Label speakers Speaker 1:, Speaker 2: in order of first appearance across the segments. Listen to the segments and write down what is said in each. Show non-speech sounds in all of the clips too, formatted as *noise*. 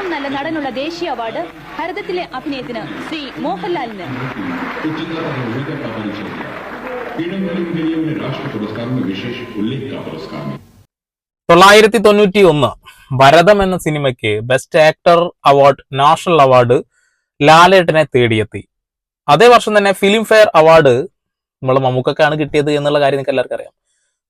Speaker 1: ഏറ്റവും നല്ല നടനുള്ള ദേശീയ അവാർഡ് ഭരതത്തിലെ അഭിനയത്തിന് ശ്രീ മോഹൻലാലിന്.
Speaker 2: തൊള്ളായിരത്തി തൊണ്ണൂറ്റി ഒന്ന് ഭരതം എന്ന സിനിമയ്ക്ക് best actor award national award ലാലേട്ടനെ തേടിയെത്തി. അതേ വർഷം തന്നെ ഫിലിം ഫെയർ അവാർഡ് നമ്മൾ മമ്മൂക്കൊക്കെയാണ് കിട്ടിയത് എന്നുള്ള കാര്യം നിങ്ങൾക്ക് എല്ലാവർക്കും അറിയാം.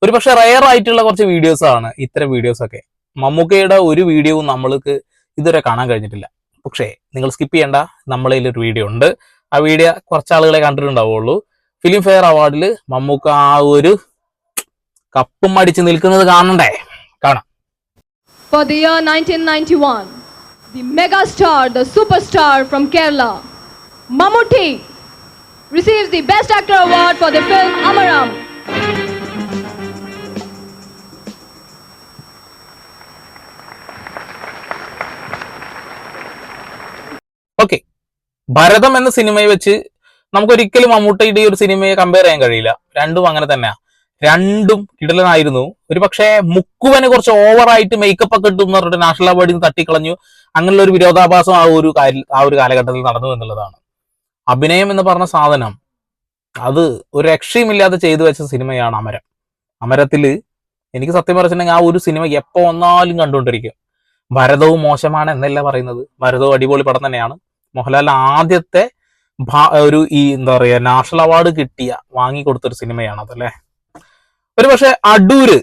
Speaker 2: ഒരു പക്ഷെ റയർ ആയിട്ടുള്ള കുറച്ച് വീഡിയോസ് ആണ് ഇത്തരം വീഡിയോസ് ഒക്കെ. മമ്മൂക്കയുടെ ഒരു വീഡിയോവും നമ്മൾക്ക് ഇതുവരെ കാണാൻ കഴിഞ്ഞിട്ടില്ല. പക്ഷേ നിങ്ങൾ സ്കിപ്പ് ചെയ്യേണ്ട. നമ്മളെ ഒരു വീഡിയോ ഉണ്ട്. ആ വീഡിയോ കുറച്ച് ആളുകളെ കണ്ടിട്ടുണ്ടാവുള്ളൂ. ഫിലിം ഫെയർ അവാർഡിൽ മമ്മൂക്ക ആ ഒരു കപ്പും അടിച്ച് നിൽക്കുന്നത് കാണണ്ടേ? കാണാം.
Speaker 3: For the year 1991, the mega star, the superstar from Kerala, Mammootty, receives the Best Actor Award for the film Amaram.
Speaker 2: Bharatham എന്ന സിനിമയെ വെച്ച് നമുക്കൊരിക്കലും മമ്മൂട്ടിയുടെ ഈ ഒരു സിനിമയെ കമ്പയർ ചെയ്യാൻ കഴിയില്ല. രണ്ടും അങ്ങനെ തന്നെയാ. രണ്ടും കിടലനായിരുന്നു. ഒരു പക്ഷേ മുക്കുവനെ കുറച്ച് ഓവറായിട്ട് മേക്കപ്പ് ഒക്കെ ഇട്ടു എന്ന് പറഞ്ഞിട്ട് നാഷണൽ അവാർഡിൽ നിന്ന് തട്ടിക്കളഞ്ഞു. അങ്ങനെയുള്ള ഒരു വിരോധാഭാസം ആ ഒരു കാര്യ ആ ഒരു കാലഘട്ടത്തിൽ നടന്നു എന്നുള്ളതാണ്. അഭിനയം എന്ന് പറഞ്ഞ സാധനം അത് ഒരു രക്ഷയുമില്ലാതെ ചെയ്തു വെച്ച സിനിമയാണ് അമരം. അമരത്തിൽ എനിക്ക് സത്യം പറഞ്ഞിട്ടുണ്ടെങ്കിൽ ആ ഒരു സിനിമ എപ്പോ വന്നാലും കണ്ടുകൊണ്ടിരിക്കും. ഭരതവും മോശമാണ് എന്നല്ല പറയുന്നത്. ഭരതവും അടിപൊളി പടം തന്നെയാണ്. മോഹൻലാൽ ആദ്യത്തെ ഒരു ഈ എന്താ പറയുക നാഷണൽ അവാർഡ് കിട്ടിയ വാങ്ങിക്കൊടുത്തൊരു സിനിമയാണ് അതല്ലേ? ഒരു പക്ഷെ അടൂര്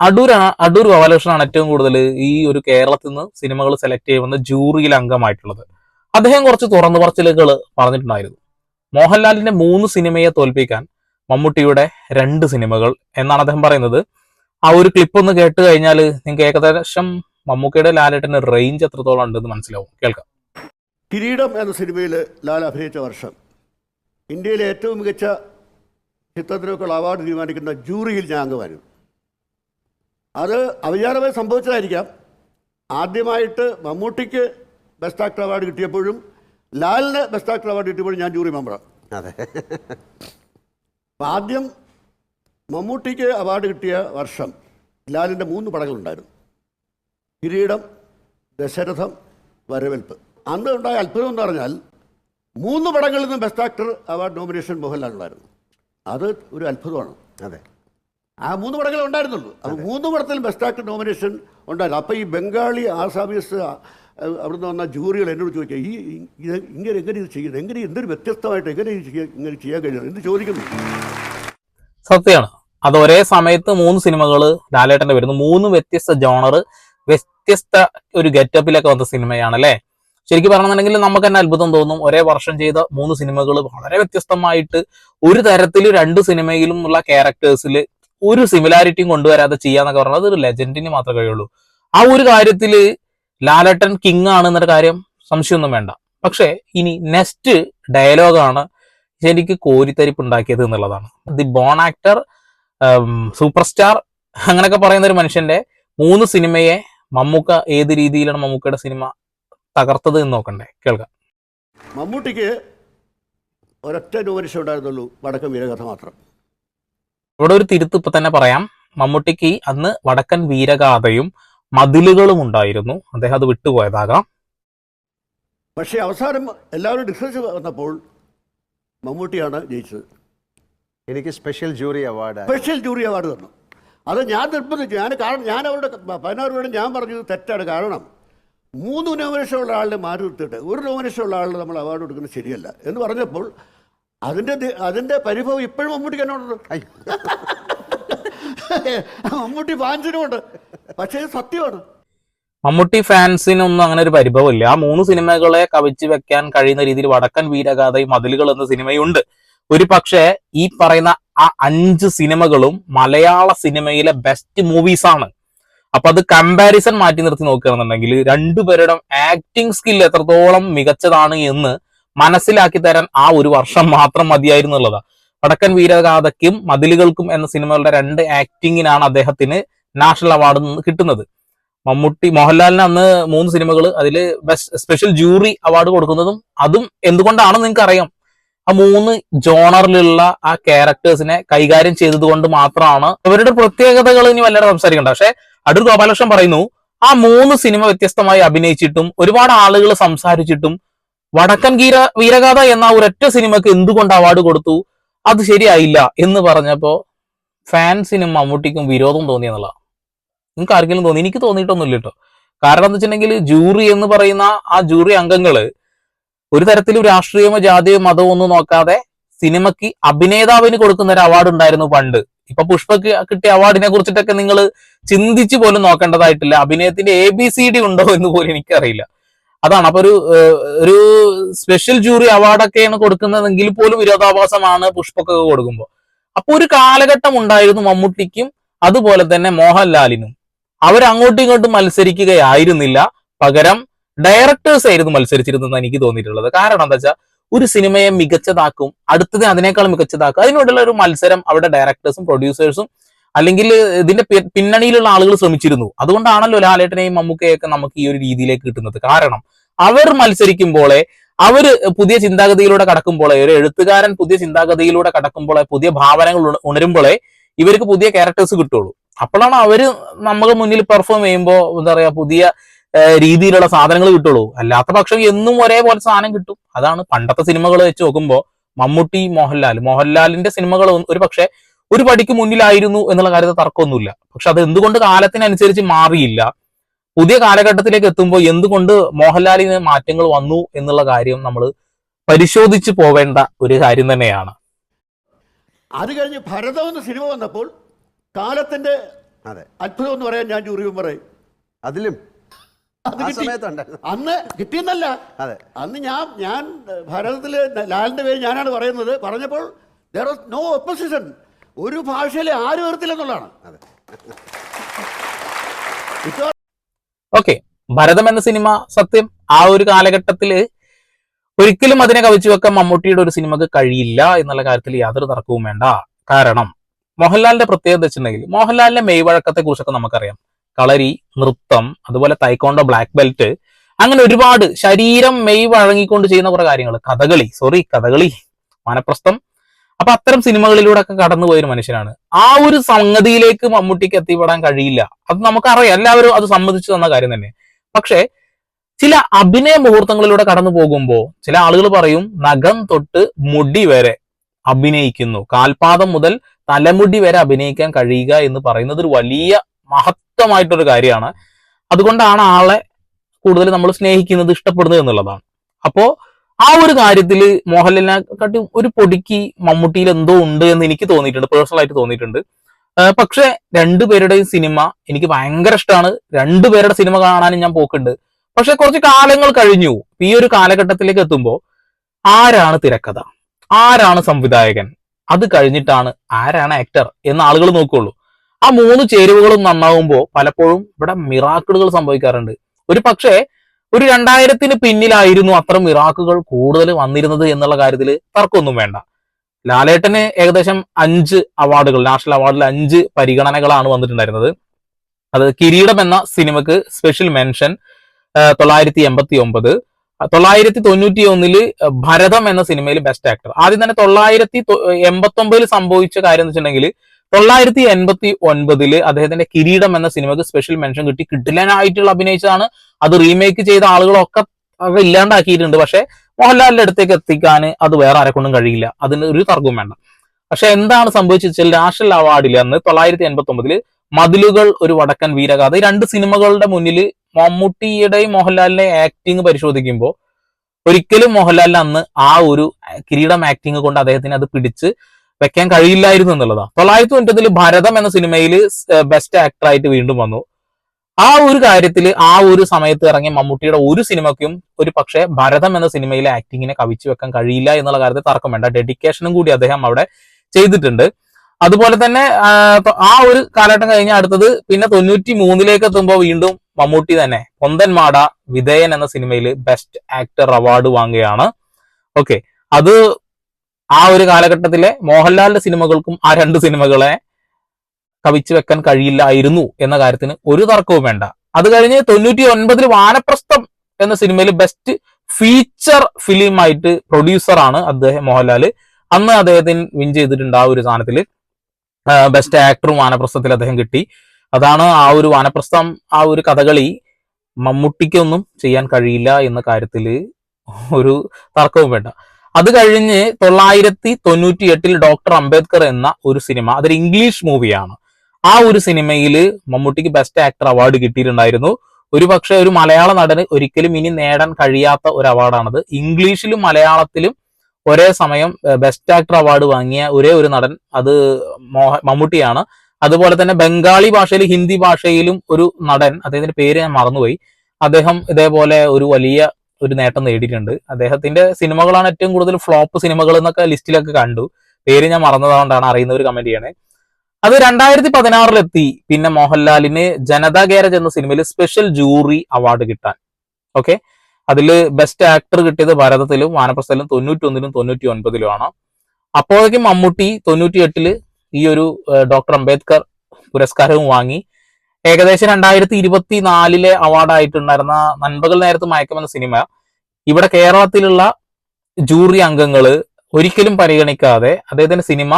Speaker 2: അടൂരാണ് അടൂർ ഗോപാലകൃഷ്ണനാണ് ഏറ്റവും കൂടുതൽ ഈ ഒരു കേരളത്തിൽ നിന്ന് സിനിമകൾ സെലക്ട് ചെയ്യുന്ന ജൂറിയിൽ അംഗമായിട്ടുള്ളത്. അദ്ദേഹം കുറച്ച് തുറന്നു പറച്ചിലുകൾ പറഞ്ഞിട്ടുണ്ടായിരുന്നു. മോഹൻലാലിന്റെ മൂന്ന് സിനിമയെ തോൽപ്പിക്കാൻ മമ്മൂട്ടിയുടെ രണ്ട് സിനിമകൾ എന്നാണ് അദ്ദേഹം പറയുന്നത്. ആ ഒരു ക്ലിപ്പ് ഒന്ന് കേട്ട് കഴിഞ്ഞാൽ നിങ്ങൾക്ക് ഏകദേശം മമ്മൂക്കയുടെ ലാലേട്ടന്റെ റേഞ്ച് എത്രത്തോളം ഉണ്ടെന്ന് മനസ്സിലാവും. കേൾക്കാം.
Speaker 4: കിരീടം എന്ന സിനിമയിൽ ലാൽ അഭിനയിച്ച വർഷം ഇന്ത്യയിലെ ഏറ്റവും മികച്ച ചിത്രത്തിനൊക്കെയുള്ള അവാർഡ് തീരുമാനിക്കുന്ന ജൂറിയിൽ ഞാൻ അംഗമായിരുന്നു അത് അവിചാരമായി സംഭവിച്ചതായിരിക്കാം. ആദ്യമായിട്ട് മമ്മൂട്ടിക്ക് ബെസ്റ്റ് ആക്ടർ അവാർഡ് കിട്ടിയപ്പോഴും ലാലിന് ബെസ്റ്റ് ആക്ടർ അവാർഡ് കിട്ടിയപ്പോഴും ഞാൻ ജൂറി മെമ്പറാണ്
Speaker 5: അതെ.
Speaker 4: അപ്പം ആദ്യം മമ്മൂട്ടിക്ക് അവാർഡ് കിട്ടിയ വർഷം ലാലിന്റെ മൂന്ന് പടങ്ങളുണ്ടായിരുന്നു. കിരീടം ദശരഥം വരവേൽപ്പ്. അന്ന് ഉണ്ടായ അത്ഭുതം എന്ന് പറഞ്ഞാൽ മൂന്ന് പടങ്ങളിൽ നിന്നും ബെസ്റ്റ് ആക്ടർ അവാർഡ് നോമിനേഷൻ മോഹൻലാലിനുണ്ടായിരുന്നു അത് ഒരു അത്ഭുതമാണ്.
Speaker 5: അതെ.
Speaker 4: ആ മൂന്ന് പടങ്ങളെ ഉണ്ടായിരുന്നുള്ളൂ. അപ്പോൾ മൂന്ന് പടത്തിലും ബെസ്റ്റ് ആക്ടർ നോമിനേഷൻ ഉണ്ടായിരുന്നു. അപ്പോൾ ഈ ബംഗാളി ആസാമീസ് അവിടുന്ന് വന്ന ജൂറികൾ എന്നോട് ചോദിക്കുക ഈ ഇത് ഇങ്ങനെ എങ്ങനെ ഇത് ചെയ്യുന്നത് എങ്ങനെ എന്തൊരു വ്യത്യസ്തമായിട്ട് എങ്ങനെ ഇത് ചെയ്യാൻ ഇങ്ങനെ ചെയ്യാൻ കഴിയുന്നത് എന്ന് ചോദിക്കുന്നു.
Speaker 2: സത്യമാണ്. അത് ഒരേ സമയത്ത് മൂന്ന് സിനിമകൾ ലാലേട്ടന്റെ വരുന്നു മൂന്ന് വ്യത്യസ്ത ജോണർ വ്യത്യസ്ത ഒരു ഗെറ്റപ്പിലൊക്കെ വന്ന സിനിമയാണ് അല്ലേ? ശരിക്കും പറഞ്ഞിട്ടുണ്ടെങ്കിൽ നമുക്ക് തന്നെ അത്ഭുതം തോന്നും. ഒരേ വർഷം ചെയ്ത മൂന്ന് സിനിമകൾ വളരെ വ്യത്യസ്തമായിട്ട് ഒരു തരത്തിൽ രണ്ട് സിനിമയിലും ഉള്ള ക്യാരക്ടേഴ്സിൽ ഒരു സിമിലാരിറ്റിയും കൊണ്ടുവരാതെ ചെയ്യാന്നൊക്കെ പറഞ്ഞാൽ അതൊരു ലെജൻഡിന് മാത്രമേ കഴിയുള്ളൂ. ആ ഒരു കാര്യത്തിൽ ലാലട്ടൻ കിങ് ആണ് എന്നൊരു കാര്യം സംശയമൊന്നും വേണ്ട. പക്ഷേ ഇനി നെക്സ്റ്റ് ഡയലോഗാണ് ശരിക്ക് കോരിത്തരിപ്പ് ഉണ്ടാക്കിയത് എന്നുള്ളതാണ്. The born actor super star അങ്ങനെയൊക്കെ പറയുന്ന ഒരു മനുഷ്യന്റെ മൂന്ന് സിനിമയെ മമ്മൂക്ക ഏത് രീതിയിലാണ് മമ്മൂക്കയുടെ സിനിമ തകർത്തത് എന്ന് നോക്കണ്ടേ? കേൾക്കാം.
Speaker 4: മമ്മൂട്ടിക്ക് ഒരൊറ്റ നോമിനേഷൻ ഉണ്ടായിരുന്നുള്ളൂ വടക്കൻ വീരകഥ മാത്രം.
Speaker 2: ഇവിടെ ഒരു തിരുത്ത് ഇപ്പൊ തന്നെ പറയാം. മമ്മൂട്ടിക്ക് അന്ന് വടക്കൻ വീരഗാഥയും മതിലുകളും ഉണ്ടായിരുന്നു. അദ്ദേഹം അത് വിട്ടുപോയതാകാം.
Speaker 4: പക്ഷേ അവസാനം എല്ലാവരും ഡിസ്കസ് വന്നപ്പോൾ മമ്മൂട്ടിയാണ് ജയിച്ചത്.
Speaker 5: എനിക്ക് special jury award
Speaker 4: special jury award തന്നു. അത് ഞാൻ നിർബന്ധിച്ചു. ഞാൻ കാരണം ഞാൻ അവരുടെ പതിനാറ് പേരും ഞാൻ പറഞ്ഞത് തെറ്റാണ്. കാരണം മൂന്ന് നോമിനേഷനുള്ള ആളിനെ മാറി നിർത്തിയിട്ട് ഒരു നോമിനേഷനുള്ള ആളിന് നമ്മൾ അവാർഡ് കൊടുക്കുന്നത് ശരിയല്ല എന്ന് പറഞ്ഞപ്പോൾ അതിന്റെ അതിന്റെ പരിഭവം ഇപ്പോഴും മമ്മൂട്ടിക്ക് എന്നോടുണ്ട്. *laughs* മമ്മൂട്ടി ഫാൻസിനുമുണ്ട്. പക്ഷേ ഇത് സത്യമാണ്.
Speaker 2: മമ്മൂട്ടി ഫാൻസിനൊന്നും അങ്ങനെ ഒരു പരിഭവമില്ല. ആ മൂന്ന് സിനിമകളെ കവിച്ചു വെക്കാൻ കഴിയുന്ന രീതിയിൽ വടക്കൻ വീരഗാഥയും മതിലുകൾ എന്ന സിനിമയുണ്ട്. ഒരു പക്ഷേ ഈ പറയുന്ന ആ അഞ്ച് സിനിമകളും മലയാള സിനിമയിലെ ബെസ്റ്റ് മൂവീസ് ആണ്. അപ്പൊ അത് കമ്പാരിസൺ മാറ്റി നിർത്തി നോക്കുകയാണെന്നുണ്ടെങ്കിൽ രണ്ടുപേരുടെ ആക്ടിങ് സ്കിൽ എത്രത്തോളം മികച്ചതാണ് എന്ന് മനസ്സിലാക്കി തരാൻ ആ ഒരു വർഷം മാത്രം മതിയായിരുന്നു എന്നുള്ളതാ. വടക്കൻ വീരഗാഥയ്ക്കും മതിലുകൾക്കും എന്ന സിനിമകളുടെ രണ്ട് ആക്ടിങ്ങിനാണ് അദ്ദേഹത്തിന് നാഷണൽ അവാർഡ് കിട്ടുന്നത്. മമ്മൂട്ടി മോഹൻലാലിന് അന്ന് മൂന്ന് സിനിമകൾ അതിൽ ബെസ്റ്റ് സ്പെഷ്യൽ ജൂറി അവാർഡ് കൊടുക്കുന്നതും അതും എന്തുകൊണ്ടാണ് നിങ്ങൾക്ക് അറിയാം ആ മൂന്ന് ജോണറിലുള്ള ആ ക്യാരക്ടേഴ്സിനെ കൈകാര്യം ചെയ്തത് കൊണ്ട് മാത്രമാണ് അവരുടെ പ്രത്യേകതകൾ ഇനി വല്ലാതെ സംസാരിക്കണ്ട. പക്ഷെ അടൂർ ഗോപാലകൃഷ്ണൻ പറയുന്നു ആ മൂന്ന് സിനിമ വ്യത്യസ്തമായി അഭിനയിച്ചിട്ടും ഒരുപാട് ആളുകൾ സംസാരിച്ചിട്ടും വടക്കൻ ഗീര വീരഗാഥ എന്ന ഒരൊറ്റ സിനിമക്ക് എന്തുകൊണ്ട് അവാർഡ് കൊടുത്തു? അത് ശരിയായില്ല എന്ന് പറഞ്ഞപ്പോ ഫാൻസിനും മമ്മൂട്ടിക്കും വിരോധം തോന്നി എന്നുള്ള. നിങ്ങൾക്ക് ആർക്കെങ്കിലും തോന്നി? എനിക്ക് തോന്നിയിട്ടൊന്നുമില്ല കേട്ടോ. കാരണം എന്താ വെച്ചിട്ടുണ്ടെങ്കിൽ ജൂറി എന്ന് പറയുന്ന ആ ജൂറി അംഗങ്ങൾ ഒരു തരത്തിലും രാഷ്ട്രീയമോ ജാതിയോ മതമോ ഒന്നും നോക്കാതെ സിനിമയ്ക്ക് അഭിനേതാവിന് കൊടുക്കുന്ന ഒരു അവാർഡ് ഉണ്ടായിരുന്നു പണ്ട്. ഇപ്പൊ പുഷ്പക്ക് കിട്ടിയ അവാർഡിനെ കുറിച്ചിട്ടൊക്കെ നിങ്ങൾ ചിന്തിച്ചു പോലും നോക്കേണ്ടതായിട്ടില്ല. അഭിനയത്തിന്റെ എ ബി സി ഡി ഉണ്ടോ എന്ന് പോലും എനിക്കറിയില്ല. അതാണ്. അപ്പൊ ഒരു ഒരു സ്പെഷ്യൽ ജൂറി അവാർഡൊക്കെയാണ് കൊടുക്കുന്നതെങ്കിൽ പോലും വിരോധാഭാസമാണ് പുഷ്പക്കൊക്കെ കൊടുക്കുമ്പോൾ അപ്പൊ ഒരു കാലഘട്ടം ഉണ്ടായിരുന്നു മമ്മൂട്ടിക്കും അതുപോലെ തന്നെ മോഹൻലാലിനും. അവരങ്ങോട്ടും ഇങ്ങോട്ടും മത്സരിക്കുകയായിരുന്നില്ല. പകരം ഡയറക്ടേഴ്സ് ആയിരുന്നു മത്സരിച്ചിരുന്നെന്ന് എനിക്ക് തോന്നിയിട്ടുള്ളത്. കാരണം എന്താ വെച്ചാൽ ഒരു സിനിമയെ മികച്ചതാക്കും അടുത്തത് അതിനേക്കാൾ മികച്ചതാക്കും. അതിനോടുള്ള ഒരു മത്സരം അവിടെ ഡയറക്ടേഴ്സും പ്രൊഡ്യൂസേഴ്സും അല്ലെങ്കിൽ ഇതിന്റെ പിന്നണിയിലുള്ള ആളുകൾ ശ്രമിച്ചിരുന്നു. അതുകൊണ്ടാണല്ലോ ലാലേട്ടനെയും മമ്മൂക്കയൊക്കെ നമുക്ക് ഈ ഒരു രീതിയിലേക്ക് കിട്ടുന്നത്. കാരണം അവർ മത്സരിക്കുമ്പോളെ അവർ പുതിയ ചിന്താഗതിയിലൂടെ കടക്കുമ്പോളെ ഒരു എഴുത്തുകാരൻ പുതിയ ചിന്താഗതിയിലൂടെ കടക്കുമ്പോളെ പുതിയ ഭാവനകൾ ഉണ- ഉണരുമ്പോളെ ഇവർക്ക് പുതിയ ക്യാരക്ടേഴ്സ് കിട്ടുള്ളൂ. അപ്പോഴാണ് അവർ നമ്മൾ മുന്നിൽ പെർഫോം ചെയ്യുമ്പോൾ എന്താ പറയാ പുതിയ രീതിയിലുള്ള സാധനങ്ങൾ കിട്ടുള്ളൂ. അല്ലാത്ത പക്ഷം എന്നും ഒരേപോലെ സാധനം കിട്ടും. അതാണ് പണ്ടത്തെ സിനിമകൾ വെച്ച് നോക്കുമ്പോൾ മമ്മൂട്ടി മോഹൻലാൽ. മോഹൻലാലിന്റെ സിനിമകൾ ഒരു പക്ഷേ ഒരു പടിക്ക് മുന്നിലായിരുന്നു എന്നുള്ള കാര്യത്തിൽ തർക്കമൊന്നുമില്ല. പക്ഷെ അത് എന്തുകൊണ്ട് കാലത്തിനനുസരിച്ച് മാറിയില്ല? പുതിയ കാലഘട്ടത്തിലേക്ക് എത്തുമ്പോൾ എന്തുകൊണ്ട് മോഹൻലാലിന് മാറ്റങ്ങൾ വന്നു എന്നുള്ള കാര്യം നമ്മൾ പരിശോധിച്ചു പോവേണ്ട ഒരു കാര്യം തന്നെയാണ്.
Speaker 4: അത് കഴിഞ്ഞ് ഭരതം എന്ന സിനിമ വന്നപ്പോൾ കാലത്തിന്റെ
Speaker 5: അതെ.
Speaker 4: അത്ഭുതം എന്ന് പറയാൻ ഞാൻ ജൂറി പറയും.
Speaker 5: അതിലും
Speaker 4: അത് കിട്ടി. അന്ന് കിട്ടിയെന്നല്ല.
Speaker 5: അതെ.
Speaker 4: അന്ന് ഞാൻ ഞാൻ ഭരതത്തിൽ ലാലിന്റെ പേര് ഞാനാണ് പറയുന്നത്. പറഞ്ഞപ്പോൾ ദർ വാസ് നോ ഒപ്പോസിഷൻ ഒരു ഭാഷയിൽ ആരും എതിർത്തില്ലെന്നുള്ളതാണ്
Speaker 5: അതെ.
Speaker 2: ഓക്കെ. ഭരതം എന്ന സിനിമ സത്യം ആ ഒരു കാലഘട്ടത്തിൽ ഒരിക്കലും അതിനെ കവിച്ചു വെക്കാൻ മമ്മൂട്ടിയുടെ ഒരു സിനിമക്ക് കഴിയില്ല എന്നുള്ള കാര്യത്തിൽ യാതൊരു തർക്കവും വേണ്ട. കാരണം മോഹൻലാലിന്റെ പ്രത്യേകത വെച്ചിട്ടുണ്ടെങ്കിൽ മോഹൻലാലിന്റെ മെയ്വഴക്കത്തെ കുറിച്ചൊക്കെ നമുക്കറിയാം. കളരി നൃത്തം അതുപോലെ തൈക്കോണ്ടോ ബ്ലാക്ക് ബെൽറ്റ് അങ്ങനെ ഒരുപാട് ശരീരം മെയ് വഴങ്ങിക്കൊണ്ട് ചെയ്യുന്ന കുറെ കാര്യങ്ങൾ. കഥകളി സോറി കഥകളി. വാനപ്രസ്ഥം അപ്പൊ അത്തരം സിനിമകളിലൂടെ ഒക്കെ കടന്നു പോയൊരു മനുഷ്യനാണ്. ആ ഒരു സംഗതിയിലേക്ക് മമ്മൂട്ടിക്ക് എത്തിപ്പെടാൻ കഴിയില്ല. അത് നമുക്കറിയാം. എല്ലാവരും അത് സമ്മതിച്ചു തന്ന കാര്യം തന്നെ. പക്ഷേ ചില അഭിനയ മുഹൂർത്തങ്ങളിലൂടെ കടന്നു പോകുമ്പോൾ ചില ആളുകൾ പറയും നഖം തൊട്ട് മുടി വരെ അഭിനയിക്കുന്നു. കാൽപാദം മുതൽ തലമുടി വരെ അഭിനയിക്കാൻ കഴിയുക എന്ന് പറയുന്നത് ഒരു വലിയ മഹത്വമായിട്ടൊരു കാര്യമാണ്. അതുകൊണ്ടാണ് ആളെ കൂടുതൽ നമ്മൾ സ്നേഹിക്കുന്നത് ഇഷ്ടപ്പെടുന്നത് എന്നുള്ളതാണ്. അപ്പോ ആ ഒരു കാര്യത്തിൽ മോഹൻലാലിനെക്കാട്ടി ഒരു പൊടിക്ക് മമ്മൂട്ടിയിൽ എന്തോ ഉണ്ട് എന്ന് എനിക്ക് തോന്നിയിട്ടുണ്ട് പേഴ്സണൽ ആയിട്ട് തോന്നിയിട്ടുണ്ട്. പക്ഷെ രണ്ടുപേരുടെയും സിനിമ എനിക്ക് ഭയങ്കര ഇഷ്ടമാണ്. രണ്ടുപേരുടെ സിനിമ കാണാനും ഞാൻ പോക്കുണ്ട്. പക്ഷെ കുറച്ച് കാലങ്ങൾ കഴിഞ്ഞു. ഈ ഒരു കാലഘട്ടത്തിലേക്ക് എത്തുമ്പോൾ ആരാണ് തിരക്കഥ? ആരാണ് സംവിധായകൻ? അത് കഴിഞ്ഞിട്ടാണ് ആരാണ് ആക്ടർ എന്ന് ആളുകൾ നോക്കുള്ളൂ. ആ മൂന്ന് ചേരുവകളും നന്നാവുമ്പോൾ പലപ്പോഴും ഇവിടെ മിറാക്കിളുകൾ സംഭവിക്കാറുണ്ട്. ഒരു പക്ഷേ ഒരു രണ്ടായിരത്തിന് പിന്നിലായിരുന്നു അത്ര ഇറാഖുകൾ കൂടുതൽ വന്നിരുന്നത് എന്നുള്ള കാര്യത്തിൽ തർക്കമൊന്നും വേണ്ട. ലാലേട്ടന് ഏകദേശം അഞ്ച് അവാർഡുകൾ നാഷണൽ അവാർഡിൽ അഞ്ച് പരിഗണനകളാണ് വന്നിട്ടുണ്ടായിരുന്നത്. അത് കിരീടം എന്ന സിനിമക്ക് സ്പെഷ്യൽ മെൻഷൻ തൊള്ളായിരത്തി എൺപത്തി ഒമ്പത് തൊള്ളായിരത്തി തൊണ്ണൂറ്റി ഒന്നിൽ ഭരതം എന്ന സിനിമയിൽ ബെസ്റ്റ് ആക്ടർ ആദ്യം തന്നെ തൊള്ളായിരത്തി എൺപത്തി ഒമ്പതിൽ സംഭവിച്ച കാര്യം എന്ന് വെച്ചിട്ടുണ്ടെങ്കിൽ തൊള്ളായിരത്തി എൺപത്തി ഒൻപതിൽ അദ്ദേഹത്തിന്റെ കിരീടം എന്ന സിനിമക്ക് സ്പെഷ്യൽ മെൻഷൻ കിട്ടി. കിട്ടില്ലാനായിട്ടുള്ള അഭിനയിച്ചതാണ്. അത് റീമേക്ക് ചെയ്ത ആളുകളൊക്കെ ഇല്ലാണ്ടാക്കിയിട്ടുണ്ട്. പക്ഷെ മോഹൻലാലിന്റെ അടുത്തേക്ക് എത്തിക്കാൻ അത് വേറെ ആരെക്കൊണ്ടും കഴിയില്ല. അതിന് ഒരു തർക്കവും വേണ്ട. പക്ഷെ എന്താണ് സംഭവിച്ചത് നാഷണൽ അവാർഡിൽ അന്ന് തൊള്ളായിരത്തി എൺപത്തി ഒമ്പതിൽ മതിലുകൾ ഒരു വടക്കൻ വീരഗാഥ. ഈ രണ്ട് സിനിമകളുടെ മുന്നിൽ മമ്മൂട്ടിയുടെയും മോഹൻലാലിന്റെ ആക്ടിങ് പരിശോധിക്കുമ്പോൾ ഒരിക്കലും മോഹൻലാലിന് അന്ന് ആ ഒരു കിരീടം ആക്ടിങ് കൊണ്ട് അദ്ദേഹത്തിന് അത് പിടിച്ച് വെക്കാൻ കഴിയില്ലായിരുന്നു എന്നുള്ളതാണ് തൊള്ളായിരത്തി തൊണ്ണൂറ്റതിൽ ഭരതം എന്ന സിനിമയിൽ ബെസ്റ്റ് ആക്ടറായിട്ട് വീണ്ടും വന്നു. ആ ഒരു കാര്യത്തിൽ ആ ഒരു സമയത്ത് ഇറങ്ങിയ മമ്മൂട്ടിയുടെ ഒരു സിനിമയ്ക്കും ഒരു പക്ഷേ ഭരതം എന്ന സിനിമയിലെ ആക്ടിങ്ങിനെ കവിച്ചു വെക്കാൻ കഴിയില്ല എന്നുള്ള കാര്യത്തിൽ തർക്കം വേണ്ട. ഡെഡിക്കേഷനും കൂടി അദ്ദേഹം അവിടെ ചെയ്തിട്ടുണ്ട്. അതുപോലെ തന്നെ ആ ഒരു കാലഘട്ടം കഴിഞ്ഞ അടുത്തത് പിന്നെ തൊണ്ണൂറ്റി മൂന്നിലേക്ക് എത്തുമ്പോൾ വീണ്ടും മമ്മൂട്ടി തന്നെ പൊന്തൻമാട വിധേയൻ എന്ന സിനിമയിൽ ബെസ്റ്റ് ആക്ടർ അവാർഡ് വാങ്ങുകയാണ്. ഓക്കെ അത് ആ ഒരു കാലഘട്ടത്തിലെ മോഹൻലാലിന്റെ സിനിമകൾക്കും ആ രണ്ട് സിനിമകളെ കവിച്ചു വെക്കാൻ കഴിയില്ലായിരുന്നു എന്ന കാര്യത്തിന് ഒരു തർക്കവും വേണ്ട. അത് കഴിഞ്ഞ് തൊണ്ണൂറ്റി ഒൻപതിൽ വാനപ്രസ്ഥം എന്ന സിനിമയിൽ ബെസ്റ്റ് ഫീച്ചർ ഫിലിം ആയിട്ട് പ്രൊഡ്യൂസറാണ് അദ്ദേഹം മോഹൻലാൽ അന്ന് അദ്ദേഹത്തിന് വിൻ ചെയ്തിട്ടുണ്ട് ആ ഒരു സാധനത്തിൽ ബെസ്റ്റ് ആക്ടറും വാനപ്രസ്ഥത്തിൽ അദ്ദേഹം കിട്ടി. അതാണ് ആ ഒരു വാനപ്രസ്ഥം ആ ഒരു കഥകളി മമ്മൂട്ടിക്കൊന്നും ചെയ്യാൻ കഴിയില്ല എന്ന കാര്യത്തിൽ ഒരു തർക്കവും വേണ്ട. അത് കഴിഞ്ഞ് തൊള്ളായിരത്തി തൊണ്ണൂറ്റി എട്ടിൽ ഡോക്ടർ അംബേദ്കർ എന്ന ഒരു സിനിമ അതൊരു ഇംഗ്ലീഷ് മൂവിയാണ് ആ ഒരു സിനിമയിൽ മമ്മൂട്ടിക്ക് ബെസ്റ്റ് ആക്ടർ അവാർഡ് കിട്ടിയിട്ടുണ്ടായിരുന്നു. ഒരു പക്ഷേ ഒരു മലയാള നടന് ഒരിക്കലും ഇനി നേടാൻ കഴിയാത്ത ഒരു അവാർഡാണത് ഇംഗ്ലീഷിലും മലയാളത്തിലും ഒരേ സമയം ബെസ്റ്റ് ആക്ടർ അവാർഡ് വാങ്ങിയ ഒരേ ഒരു നടൻ അത് മോഹ മമ്മൂട്ടിയാണ്. അതുപോലെ തന്നെ ബംഗാളി ഭാഷയിൽ ഹിന്ദി ഭാഷയിലും ഒരു നടൻ അദ്ദേഹത്തിന്റെ പേര് ഞാൻ മറന്നുപോയി. അദ്ദേഹം ഇതേപോലെ ഒരു വലിയ ഒരു നേട്ടം നേടിയിട്ടുണ്ട്. അദ്ദേഹത്തിന്റെ സിനിമകളാണ് ഏറ്റവും കൂടുതൽ ഫ്ലോപ്പ് സിനിമകൾ എന്നൊക്കെ ലിസ്റ്റിലൊക്കെ കണ്ടു. പേര് ഞാൻ മറന്നതുകൊണ്ടാണ് ഒരു കമന്റ് ചെയ്യണേ. അത് രണ്ടായിരത്തി പതിനാറിലെത്തി പിന്നെ മോഹൻലാലിന് ജനതാ ഗാരേജ് എന്ന സിനിമയിൽ സ്പെഷ്യൽ ജൂറി അവാർഡ് കിട്ടാൻ. ഓക്കെ അതിൽ ബെസ്റ്റ് ആക്ടർ കിട്ടിയത് ഭാരതത്തിലും വാനപ്രസ്ഥയിലും തൊണ്ണൂറ്റി ഒന്നിലും തൊണ്ണൂറ്റി ഒൻപതിലുമാണ് അപ്പോഴേക്കും മമ്മൂട്ടി തൊണ്ണൂറ്റി എട്ടിൽ ഈ ഒരു ഡോക്ടർ അംബേദ്കർ പുരസ്കാരവും വാങ്ങി. ഏകദേശം രണ്ടായിരത്തി ഇരുപത്തി നാലിലെ അവാർഡായിട്ടുണ്ടായിരുന്ന നൻപകൽ നേരത്ത് മയക്കമെന്ന സിനിമ ഇവിടെ കേരളത്തിലുള്ള ജൂറി അംഗങ്ങൾ ഒരിക്കലും പരിഗണിക്കാതെ അദ്ദേഹത്തിന്റെ സിനിമ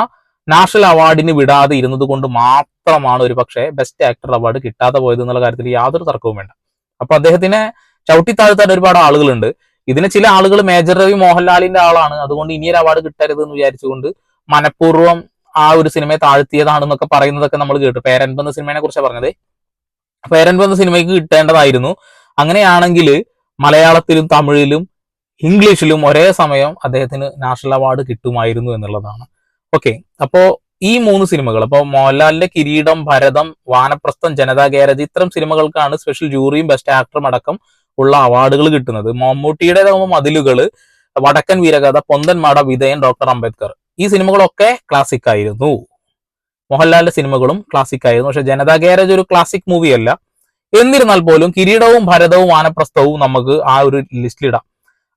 Speaker 2: നാഷണൽ അവാർഡിന് വിടാതെ ഇരുന്നത് കൊണ്ട് മാത്രമാണ് ഒരു പക്ഷേ ബെസ്റ്റ് ആക്ടർ അവാർഡ് കിട്ടാതെ പോയത് എന്നുള്ള കാര്യത്തിൽ യാതൊരു തർക്കവും വേണ്ട. അപ്പൊ അദ്ദേഹത്തിനെ ചവിട്ടി താഴ്ത്താൻ ഒരുപാട് ആളുകളുണ്ട്. ഇതിന് ചില ആളുകൾ മേജർ രവി മോഹൻലാലിന്റെ ആളാണ്. അതുകൊണ്ട് ഇനിയൊരു അവാർഡ് കിട്ടരുത് എന്ന് വിചാരിച്ചുകൊണ്ട് മനഃപൂർവം ആ ഒരു സിനിമയെ താഴ്ത്തിയതാണെന്നൊക്കെ പറയുന്നതൊക്കെ നമ്മൾ കേട്ടു. പേരൻപെന്ന സിനിമയെ കുറിച്ചാണ് പറഞ്ഞത്. പേരൻപ് വന്ന സിനിമയ്ക്ക് കിട്ടേണ്ടതായിരുന്നു. അങ്ങനെയാണെങ്കിൽ മലയാളത്തിലും തമിഴിലും ഇംഗ്ലീഷിലും ഒരേ സമയം അദ്ദേഹത്തിന് നാഷണൽ അവാർഡ് കിട്ടുമായിരുന്നു എന്നുള്ളതാണ്. ഓക്കെ അപ്പോ ഈ മൂന്ന് സിനിമകൾ അപ്പോൾ മോഹൻലാലിന്റെ കിരീടം ഭരതം വാനപ്രസ്ഥം ജനതാ ഗാരേജ് ഇത്തരം സിനിമകൾക്കാണ് സ്പെഷ്യൽ ജൂറിയും ബെസ്റ്റ് ആക്ടറും അടക്കം ഉള്ള അവാർഡുകൾ കിട്ടുന്നത്. മമ്മൂട്ടിയുടേതാകുമ്പോൾ മതിലുകൾ വടക്കൻ വീരകഥ പൊന്തൻ മാട വിധേയൻ ഡോക്ടർ അംബേദ്കർ. ഈ സിനിമകളൊക്കെ ക്ലാസിക് ആയിരുന്നു. മോഹൻലാലിന്റെ സിനിമകളും ക്ലാസിക് ആയിരുന്നു. പക്ഷെ ജനതാ ഗാരേജ് ഒരു ക്ലാസിക് മൂവി അല്ല. എന്നിരുന്നാൽ പോലും കിരീടവും ഭരതവും വാനപ്രസ്ഥവും നമുക്ക് ആ ഒരു ലിസ്റ്റിലിടാം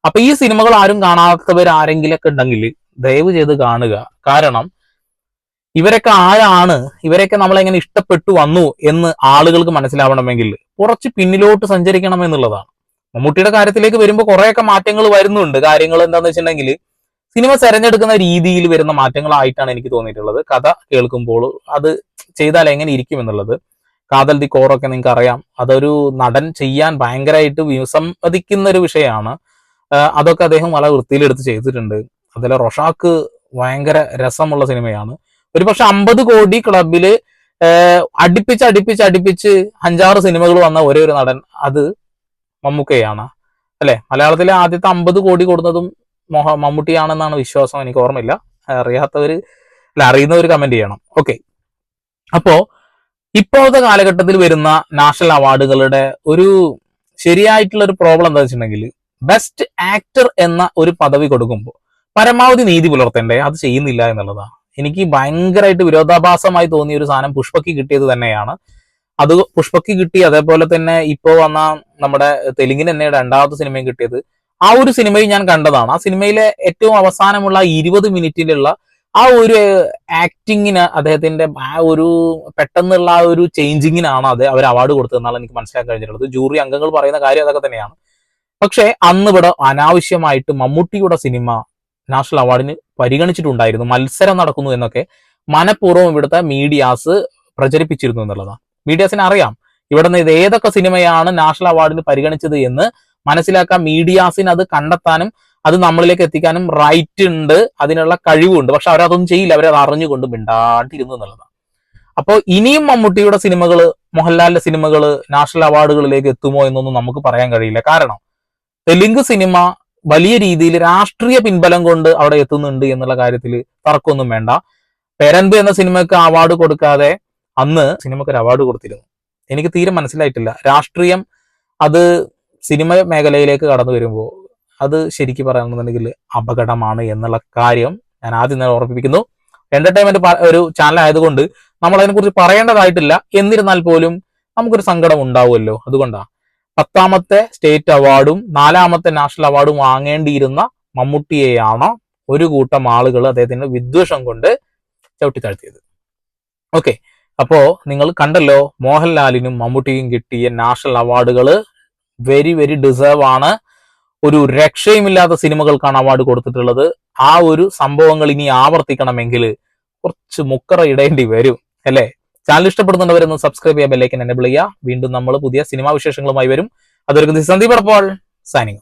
Speaker 2: അപ്പൊ ഈ സിനിമകൾ ആരും കാണാത്തവർ ആരെങ്കിലൊക്കെ ഉണ്ടെങ്കിൽ ദയവ് ചെയ്ത് കാണുക. കാരണം ഇവരൊക്കെ ആരാണ്? ഇവരൊക്കെ നമ്മളെങ്ങനെ ഇഷ്ടപ്പെട്ടു വന്നു എന്ന് ആളുകൾക്ക് മനസ്സിലാവണമെങ്കിൽ കുറച്ച് പിന്നിലോട്ട് സഞ്ചരിക്കണം എന്നുള്ളതാണ്. മമ്മൂട്ടിയുടെ കാര്യത്തിലേക്ക് വരുമ്പോൾ കുറെയൊക്കെ മാറ്റങ്ങൾ വരുന്നുണ്ട്. കാര്യങ്ങൾ എന്താണെന്ന് വെച്ചിട്ടുണ്ടെങ്കിൽ സിനിമ തെരഞ്ഞെടുക്കുന്ന രീതിയിൽ വരുന്ന മാറ്റങ്ങളായിട്ടാണ് എനിക്ക് തോന്നിയിട്ടുള്ളത്. കഥ കേൾക്കുമ്പോൾ അത് ചെയ്താൽ എങ്ങനെ ഇരിക്കും എന്നുള്ളത്. കാതൽ ദി കോറൊക്കെ നിങ്ങൾക്ക് അറിയാം അതൊരു നടൻ ചെയ്യാൻ ഭയങ്കരമായിട്ട് വിസമ്മതിക്കുന്ന ഒരു വിഷയമാണ് അതൊക്കെ അദ്ദേഹം വളരെ വൃത്തിയിലെടുത്ത് ചെയ്തിട്ടുണ്ട്. അതിലെ റൊഷാക്ക് ഭയങ്കര രസമുള്ള സിനിമയാണ്. ഒരു പക്ഷെ അമ്പത് കോടി ക്ലബിൽ അടുപ്പിച്ച് അടുപ്പിച്ച് അടുപ്പിച്ച് അഞ്ചാറ് സിനിമകൾ വന്ന ഒരേ ഒരു നടൻ അത് മമ്മൂക്കയാണ്. അല്ലെ? മലയാളത്തിലെ ആദ്യത്തെ അമ്പത് കോടി കൊടുത്തതും മോഹ മമ്മൂട്ടിയാണെന്നാണ് വിശ്വാസം എനിക്ക് ഓർമ്മയില്ല. അറിയാത്തവർ അല്ല അറിയുന്നവർ കമന്റ് ചെയ്യണം. ഓക്കെ അപ്പോ ഇപ്പോഴത്തെ കാലഘട്ടത്തിൽ വരുന്ന നാഷണൽ അവാർഡുകളുടെ ഒരു ശരിയായിട്ടുള്ള ഒരു പ്രോബ്ലം എന്താ വെച്ചിട്ടുണ്ടെങ്കിൽ ബെസ്റ്റ് ആക്ടർ എന്ന ഒരു പദവി കൊടുക്കുമ്പോൾ പരമാവധി നീതി പുലർത്തേണ്ടേ അത് ചെയ്യുന്നില്ല എന്നുള്ളതാണ്. എനിക്ക് ഭയങ്കരമായിട്ട് വിരോധാഭാസമായി തോന്നിയ ഒരു സാധനം പുഷ്പക്ക് കിട്ടിയത് തന്നെയാണ്. അത് പുഷ്പക്ക് കിട്ടി അതേപോലെ തന്നെ ഇപ്പോൾ വന്ന നമ്മുടെ തെലുങ്കിന് തന്നെ രണ്ടാമത്തെ സിനിമയും കിട്ടിയത് ആ ഒരു സിനിമയിൽ ഞാൻ കണ്ടതാണ്. ആ സിനിമയിലെ ഏറ്റവും അവസാനമുള്ള ഇരുപത് മിനിറ്റിലുള്ള ആ ഒരു ആക്ടിങ്ങിന് അദ്ദേഹത്തിന്റെ ആ ഒരു പെട്ടെന്നുള്ള ആ ഒരു ചേഞ്ചിങ്ങിനാണ് അത് അവർ അവാർഡ് കൊടുത്തതെന്നാണ് എനിക്ക് മനസ്സിലാക്കാൻ കഴിഞ്ഞിട്ടുള്ളത്. ജൂറി അംഗങ്ങൾ പറയുന്ന കാര്യം അതൊക്കെ തന്നെയാണ്. പക്ഷേ അന്ന് ഇവിടെ അനാവശ്യമായിട്ട് മമ്മൂട്ടിയുടെ സിനിമ നാഷണൽ അവാർഡിന് പരിഗണിച്ചിട്ടുണ്ടായിരുന്നു. മത്സരം നടക്കുന്നു എന്നൊക്കെ മനഃപൂർവം ഇവിടുത്തെ മീഡിയാസ് പ്രചരിപ്പിച്ചിരുന്നു എന്നുള്ളതാണ്. മീഡിയാസിന് അറിയാം. ഇവിടെ നിന്ന് ഇത് ഏതൊക്കെ സിനിമയാണ് നാഷണൽ അവാർഡിന് പരിഗണിച്ചത് എന്ന് മനസ്സിലാക്കാൻ മീഡിയാസിന് അത് കണ്ടെത്താനും അത് നമ്മളിലേക്ക് എത്തിക്കാനും റൈറ്റ് ഉണ്ട് അതിനുള്ള കഴിവുണ്ട്. പക്ഷെ അവരതൊന്നും ചെയ്യില്ല. അവരത് അറിഞ്ഞുകൊണ്ട് മിണ്ടാണ്ടിരുന്നു എന്നുള്ളതാണ്. അപ്പോൾ ഇനിയും മമ്മൂട്ടിയുടെ സിനിമകൾ മോഹൻലാലിന്റെ സിനിമകൾ നാഷണൽ അവാർഡുകളിലേക്ക് എത്തുമോ എന്നൊന്നും നമുക്ക് പറയാൻ കഴിയില്ല. കാരണം തെലുങ്ക് സിനിമ വലിയ രീതിയിൽ രാഷ്ട്രീയ പിൻബലം കൊണ്ട് അവിടെ എത്തുന്നുണ്ട് എന്നുള്ള കാര്യത്തിൽ തർക്കമൊന്നും വേണ്ട. പേരൻപ് എന്ന സിനിമയ്ക്ക് അവാർഡ് കൊടുക്കാതെ അന്ന് സിനിമയ്ക്ക് ഒരു അവാർഡ് കൊടുത്തിരുന്നു. എനിക്ക് തീരെ മനസ്സിലായിട്ടില്ല. രാഷ്ട്രീയം അത് സിനിമ മേഖലയിലേക്ക് കടന്നു വരുമ്പോൾ അത് ശരിക്കും പറയുകയാണെന്നുണ്ടെങ്കിൽ അപകടമാണ് എന്നുള്ള കാര്യം ഞാൻ ആദ്യം തന്നെ ഓർമ്മിപ്പിക്കുന്നു. എന്റർടൈൻമെന്റ് ഒരു ചാനൽ ആയതുകൊണ്ട് നമ്മൾ അതിനെക്കുറിച്ച് പറയേണ്ടതായിട്ടില്ല. എന്നിരുന്നാൽ പോലും നമുക്കൊരു സങ്കടം ഉണ്ടാവുമല്ലോ. അതുകൊണ്ടാണ് പത്താമത്തെ സ്റ്റേറ്റ് അവാർഡും നാലാമത്തെ നാഷണൽ അവാർഡും വാങ്ങേണ്ടിയിരുന്ന മമ്മൂട്ടിയെയാണ് ഒരു കൂട്ടം ആളുകൾ അദ്ദേഹത്തിന് വിദ്വേഷം കൊണ്ട് ചവിട്ടി താഴ്ത്തിയത് ഓക്കെ. അപ്പോ നിങ്ങൾ കണ്ടല്ലോ മോഹൻലാലിനും മമ്മൂട്ടിക്കും കിട്ടിയ നാഷണൽ അവാർഡുകൾ വെരി വെരി ഡിസേർവ് ആണ് ഒരു രക്ഷയുമില്ലാത്ത സിനിമകൾക്കാണ് അവാർഡ് കൊടുത്തിട്ടുള്ളത്. ആ ഒരു സംഭവങ്ങൾ ഇനി ആവർത്തിക്കണമെങ്കിൽ കുറച്ച് മുക്കറ ഇടേണ്ടി വരും അല്ലേ? ചാനൽ ഇഷ്ടപ്പെടുന്നവരൊന്ന് സബ്സ്ക്രൈബ് ചെയ്യാൻ ബെല്ലേക്ക് എനേബിൾ ചെയ്യുക. വീണ്ടും നമ്മൾ പുതിയ സിനിമാ വിശേഷങ്ങളുമായി വരും. അതൊരു സന്ദീപ് അപ്പോൾ സൈനിങ്